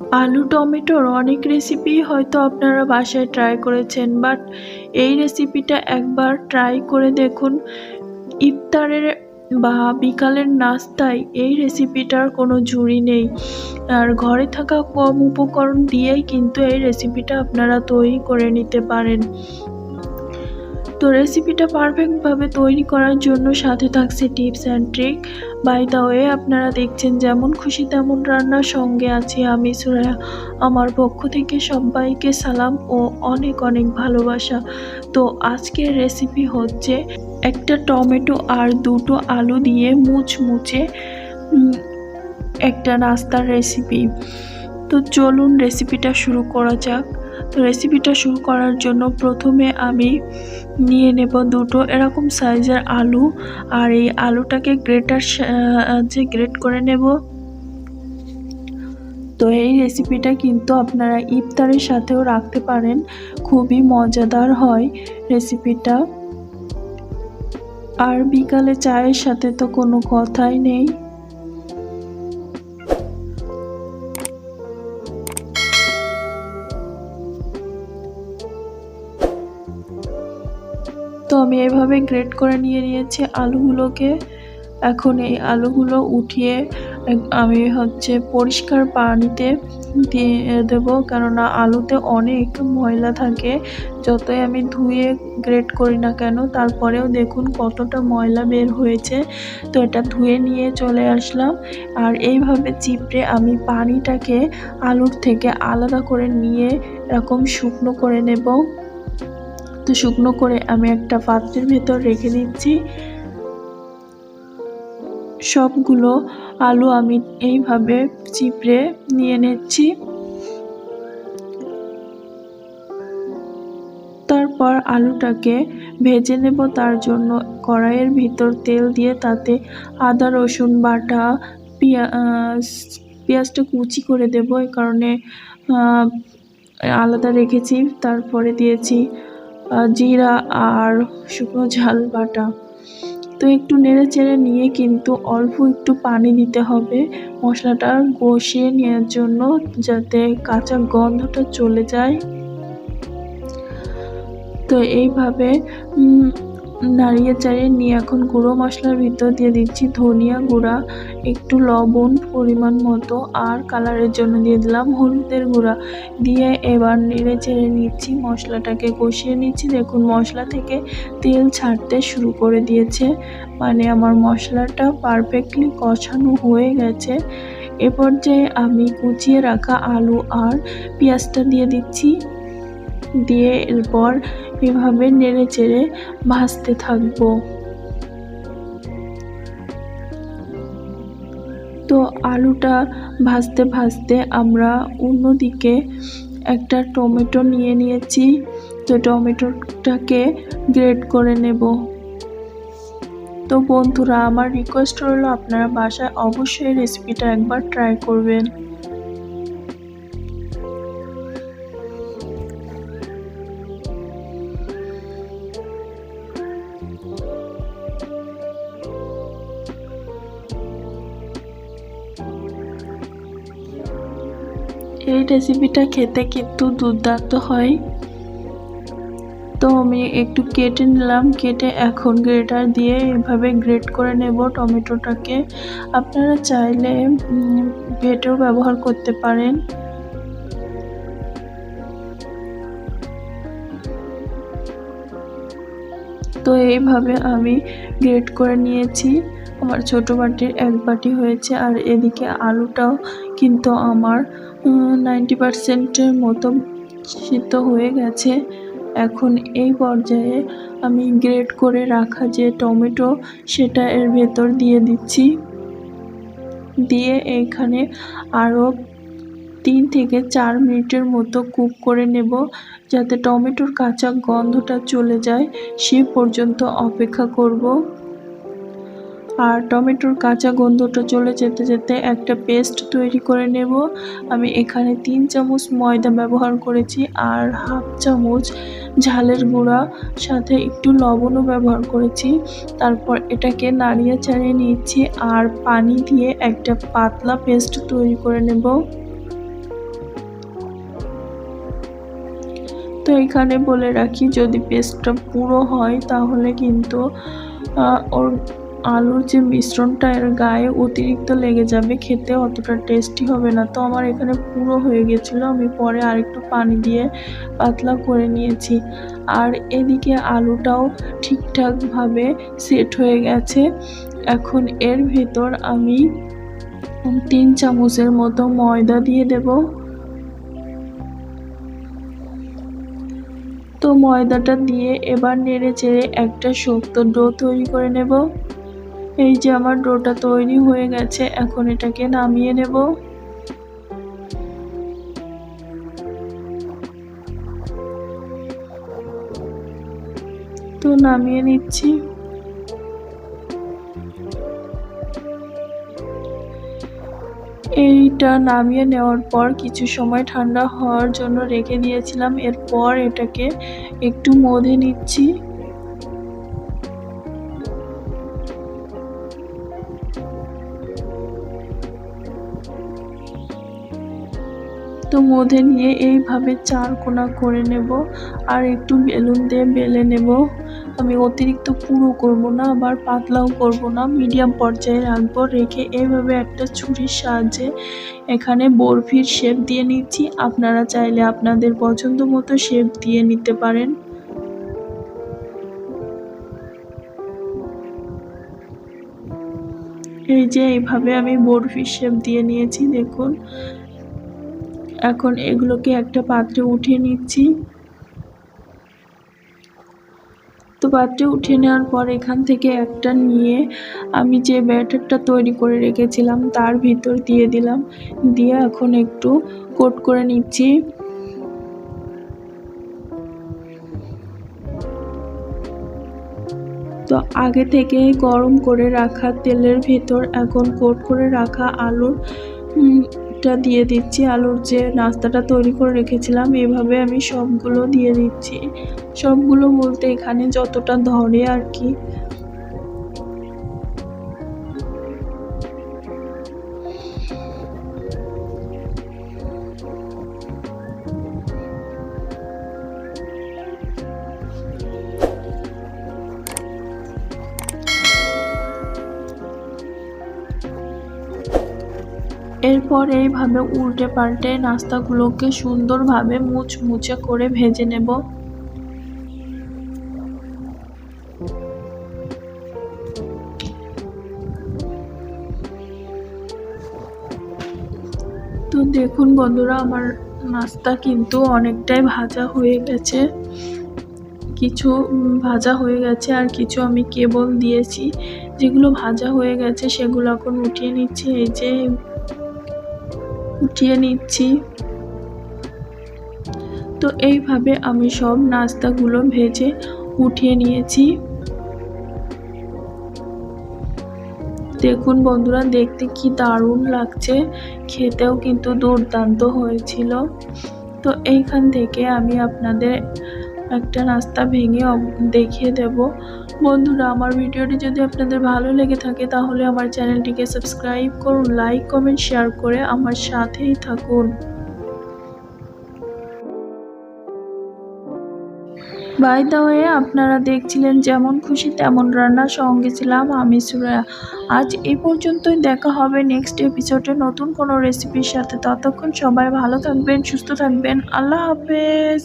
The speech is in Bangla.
আলু, টমেটোর অনেক রেসিপি হয়তো আপনারা বাসায় ট্রাই করেছেন বাট এই রেসিপিটা একবার ট্রাই করে দেখুন। ইফতারের বা বিকালের নাস্তায় এই রেসিপিটার কোনো জুড়ি নেই। আর ঘরে থাকা কম উপকরণ দিয়েই কিন্তু এই রেসিপিটা আপনারা তৈরি করে নিতে পারেন। তো রেসিপিটা পারফেক্টভাবে তৈরি করার জন্য সাথে থাকছে tips and trick by the way আপনারা দেখছেন যেমন খুশি তেমন রান্নার সঙ্গে আছি আমি সুরায়া আমার পক্ষ থেকে সবাইকে সালাম ও অনেক অনেক ভালোবাসা। তো আজকের রেসিপি হচ্ছে একটা টমেটো আর দুটো আলু দিয়ে মুচমুচে একটা নাস্তার রেসিপি তো চলুন রেসিপিটা শুরু করা যাক। তো রেসিপিটা শুরু করার জন্য প্রথমে আমি নিয়ে নেব দুটো এরকম সাইজের আলু। আর এই আলুটাকে গ্রেটার যে গ্রেট করে নেব। তো এই রেসিপিটা কিন্তু আপনারা ইফতারের সাথেও রাখতে পারেন। খুবই মজাদার হয় রেসিপিটা আর বিকালে চায়ের সাথে তো কোনো কথাই নেই। এভাবে গ্রেট করে নিয়ে নিয়েছি আলুগুলোকে। এখন এই আলুগুলো উঠিয়ে আমি হচ্ছে পরিষ্কার পানিতে দিয়ে দেব, কেননা আলুতে অনেক ময়লা থাকে। যতই আমি ধুয়ে গ্রেট করি না কেন, তারপরেও দেখুন কতটা ময়লা বের হয়েছে। তো এটা ধুয়ে নিয়ে চলে আসলাম। আর এইভাবে চিপড়ে আমি পানিটাকে আলুর থেকে আলাদা করে নিয়ে এরকম শুকনো করে নেব। তো শুকনো করে আমি একটা পাত্রের ভেতর রেখে দিচ্ছি। সবগুলো আলু আমি এইভাবে চিপড়ে নিয়ে নিচ্ছি। তারপর আলুটাকে ভেজে নেব, তার জন্য কড়াইয়ের ভিতর তেল দিয়ে তাতে আদা, রসুন বাটা পেঁয়াজ পেঁয়াজটা কুচি করে দেব। এই কারণে আলাদা রেখেছি, তারপরে দিয়েছি জিরা আর শুকনো ঝাল বাটা। তো একটু নেড়ে চেড়ে নিয়ে কিন্তু অল্প একটু পানি দিতে হবে মশলাটা কষিয়ে নেওয়ার জন্য যাতে কাঁচা গন্ধটা চলে যায়। তো এইভাবে নাড়িয়ে চাড়িয়ে নিয়ে এখন গুঁড়ো মশলার ভিতর দিয়ে দিচ্ছি ধনিয়া গুঁড়া, একটু লবণ পরিমাণ মতো আর কালারের জন্য দিয়ে দিলাম হলুদের গুঁড়া। দিয়ে এবার নেড়ে চেড়ে নিচ্ছি মশলাটাকে, কষিয়ে নিচ্ছি। দেখুন, মশলা থেকে তেল ছাড়তে শুরু করে দিয়েছে। মানে আমার মশলাটা পারফেক্টলি কষানো হয়ে গেছে। এ পর্যায়ে আমি কুচিয়ে রাখা আলু আর পেঁয়াজটা দিয়ে দিচ্ছি। দিয়ে এরপর এভাবে নেড়ে চেড়ে ভাজতে থাকব। তো আলুটা ভাজতে ভাজতে আমরা অন্যদিকে একটা টমেটো নিয়ে নিয়েছি। তো টমেটোটাকে গ্রেড করে নেব। তো বন্ধুরা, আমার রিকোয়েস্ট রইল আপনারা বাসায় অবশ্যই রেসিপিটা একবার ট্রাই করবেন। এই রেসিপিটা খেতে কিন্তু দুর্দান্ত হয়। তো আমি একটু কেটে নিলাম, কেটে এখন গ্রেটার দিয়ে এভাবে গ্রেট করে নেব টমেটোটাকে। আপনারা চাইলে বেটেও ব্যবহার করতে পারেন। তো এইভাবে আমি গ্রেট করে নিয়েছি। আমার ছোট বাটির এক বাটি হয়েছে আর এদিকে আলুটাও কিন্তু আমার নাইনটি পারসেন্টের মতো সিদ্ধ হয়ে গেছে। এখন এই পর্যায়ে আমি গ্রেট করে রাখা যে টমেটো, সেটা এর ভেতর দিয়ে দিচ্ছি। দিয়ে এইখানে আরও তিন থেকে চার মিনিটের মতো কুক করে নেব, যাতে টমেটোর কাঁচা গন্ধটা চলে যায়। সে পর্যন্ত অপেক্ষা করব। আর টমেটোর কাঁচা গন্ধটা চলে যেতে যেতে একটা পেস্ট তৈরি করে নেব। আমি এখানে তিন চামচ ময়দা ব্যবহার করেছি আর হাফ চামচ ঝালের গুঁড়া, সাথে একটু লবণও ব্যবহার করেছি। তারপর এটাকে নাড়িয়ে চাড়িয়ে নিচ্ছি আর পানি দিয়ে একটা পাতলা পেস্ট তৈরি করে নেব। তো এখানে বলে রাখি, যদি পেস্টটা পুরো হয় তাহলে কিন্তু ওর আলুর যে মিশ্রণটা এর গায়ে অতিরিক্ত লেগে যাবে, খেতে অতটা টেস্টি হবে না। তো আমার এখানে পুরো হয়ে গেছিল, আমি পরে আরেকটু পানি দিয়ে পাতলা করে নিয়েছি। আর এদিকে আলুটাও ঠিকঠাকভাবে সেট হয়ে গেছে। এখন এর ভেতর আমি তিন চামচের মতো ময়দা দিয়ে দেব। তো ময়দাটা দিয়ে এবার নেড়ে চেড়ে একটা শক্ত ডো তৈরি করে নেব। এই যে আমার ডোটা তৈরি হয়ে গেছে, এখন এটাকে নামিয়ে নেব। তো নামিয়ে নিচ্ছি। এইটা নামিয়ে নেওয়ার পর কিছু সময় ঠান্ডা হওয়ার জন্য রেখে দিয়েছিলাম, এরপর এটাকে একটু মধে নিচ্ছি। তো মধে নিয়ে এইভাবে চার কোনা করে নেব আর একটু বেলুন দিয়ে বেলে নেব। আমি অতিরিক্ত পুরো করব না, আবার পাতলাও করব না। মিডিয়াম পর্যায়ে রাখব, রেখে এইভাবে একটা ছুরির সাহায্যে এখানে বরফির শেপ দিয়ে নিচ্ছি। আপনারা চাইলে আপনাদের পছন্দ মতো শেপ দিয়ে নিতে পারেন। এই যে এইভাবে আমি বরফির শেপ দিয়ে নিয়েছি, দেখুন। এখন এগুলোকে একটা পাত্রে উঠিয়ে নিচ্ছি। তো পাত্রে উঠিয়ে নেওয়ার পর এখান থেকে একটা নিয়ে আমি যে ব্যাটারটা তৈরি করে রেখেছিলাম তার ভিতর দিয়ে দিলাম। দিয়ে এখন একটু কোট করে নিচ্ছি। তো আগে থেকে গরম করে রাখা তেলের ভেতর এখন কোট করে রাখা আলুর উম, টা দিয়ে দিচ্ছি আলুর যে নাস্তাটা তৈরি করে রেখেছিলাম এভাবে আমি সবগুলো দিয়ে দিচ্ছি। সবগুলো বলতে এখানে যতটা ধরে আর কি। এরপর এইভাবে উল্টে পাল্টে নাস্তাগুলোকে সুন্দরভাবে মুচমুচে করে ভেজে নেব। তো দেখুন বন্ধুরা, আমার নাস্তা কিন্তু অনেকটাই ভাজা হয়ে গেছে। কিছু ভাজা হয়ে গেছে আর কিছু আমি কেবল দিয়েছি। যেগুলো ভাজা হয়ে গেছে সেগুলো এখন উঠিয়ে নিচ্ছি। এই যে উঠিয়ে নিচ্ছি। তো এইভাবে আমি সব নাস্তাগুলো ভেজে উঠিয়ে নিয়েছি। দেখুন বন্ধুরা, দেখতে কি দারুণ লাগছে। খেতেও কিন্তু দুর্দান্ত হয়েছিল। তো এইখান থেকে আমি আপনাদের একটা রাস্তা ভেঙে দেখিয়ে দেব। বন্ধুরা, আমার ভিডিওটি যদি আপনাদের ভালো লেগে থাকে, তাহলে আমার চ্যানেলটিকে সাবস্ক্রাইব করুন, লাইক, কমেন্ট, শেয়ার করে আমার সাথেই থাকুন। বাই দা ওয়ে, আপনারা দেখছিলেন যেমন খুশি তেমন রান্নার সঙ্গে ছিলাম আমি সুরায়া আজ এই পর্যন্তই দেখা হবে নেক্সট এপিসোডে নতুন কোনো রেসিপির সাথে। ততক্ষণ সবাই ভালো থাকবেন, সুস্থ থাকবেন। আল্লাহ হাফেজ।